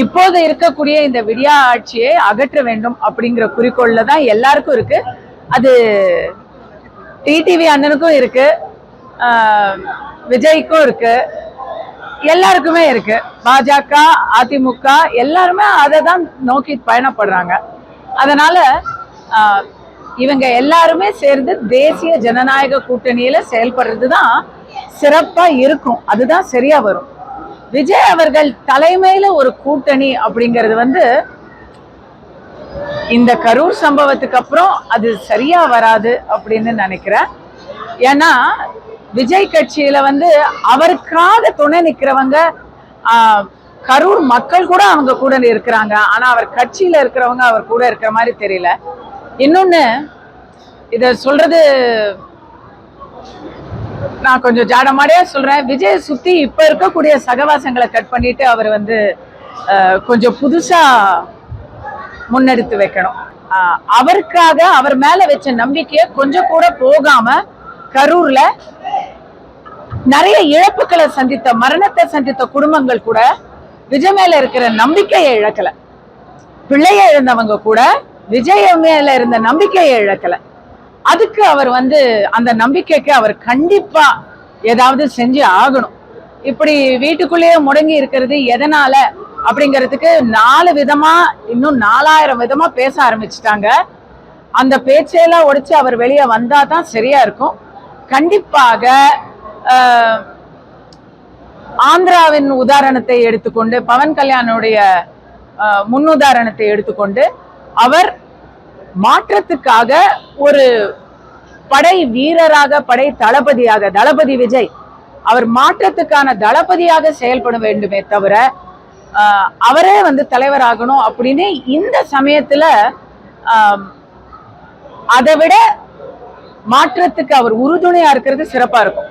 இப்போது இருக்கக்கூடிய இந்த விடியா ஆட்சியை அகற்ற வேண்டும் அப்படிங்கிற குறிக்கோள்ல தான் எல்லாருக்கும் இருக்கு. அது டிடிவி அண்ணனுக்கும் இருக்கு. விஜய்க்கும் இருக்கு. எல்லாருக்குமே இருக்கு. பாஜக அதிமுக எல்லாருமே அதை தான் நோக்கி பயணப்படுறாங்க. அதனால இவங்க எல்லாருமே சேர்ந்து தேசிய ஜனநாயக கூட்டணியில செயல்படுறது தான் சிறப்பா இருக்கும். அதுதான் சரியா வரும். விஜய் அவர்கள் தலைமையில ஒரு கூட்டணி அப்படிங்கிறது வந்து இந்த கரூர் சம்பவத்துக்கு அப்புறம் அது சரியா வராது அப்படின்னு நினைக்கிறேன். ஏன்னா விஜய் கட்சியில வந்து அவருக்காக துணை நிக்கிறவங்க கரூர் மக்கள் கூட அவங்க கூட இருக்கிறாங்க. ஆனா அவர் கட்சியில இருக்கிறவங்க அவர் கூட இருக்கிற மாதிரி தெரியல. இன்னொன்னு இத சொல்றது நான் கொஞ்சம் ஜாடமாடியா சொல்றேன். விஜய் சுற்றி இப்போ இருக்கக்கூடிய சகவாசங்களை கட் பண்ணிட்டு அவர் வந்து கொஞ்சம் புதுசா முன்னெடுத்து வைக்கணும். ஆஹ் அவருக்காக அவர் மேல வச்ச நம்பிக்கைய கொஞ்சம் கூட போகாம கரூர்ல நிறைய இழப்புகளை சந்தித்த மரணத்தை சந்தித்த குடும்பங்கள் கூட விஜய் மேல இருக்கிற நம்பிக்கையை இழக்கல. பிள்ளைய இழந்தவங்க கூட விஜய் மேல இருந்த நம்பிக்கையை இழக்கல. அதுக்கு அவர் வந்து அந்த நம்பிக்கைக்கு அவர் கண்டிப்பா ஏதாவது செஞ்சு ஆகணும். இப்படி வீட்டுக்குள்ளேயே முடங்கி இருக்கிறது எதனால அப்படிங்கிறதுக்கு நாலு விதமா இன்னும் நாலாயிரம் விதமா பேச ஆரம்பிச்சிட்டாங்க. அந்த பேச்சையெல்லாம் உடைச்சு அவர் வெளியே வந்தா தான் சரியா இருக்கும். கண்டிப்பாக ஆந்திராவின் உதாரணத்தை எடுத்துக்கொண்டு பவன் கல்யாணுடைய முன்னுதாரணத்தை எடுத்துக்கொண்டு அவர் மாற்றத்துக்காக ஒரு படை வீரராக படை தளபதியாக தளபதி விஜய் அவர் மாற்றத்துக்கான தளபதியாக செயல்பட வேண்டுமே தவிர அவரே வந்து தலைவராகணும் அப்படின்னு இந்த சமயத்துல அதை விட மாற்றத்துக்கு அவர் உறுதுணையா இருக்கிறது சிறப்பா இருக்கும்.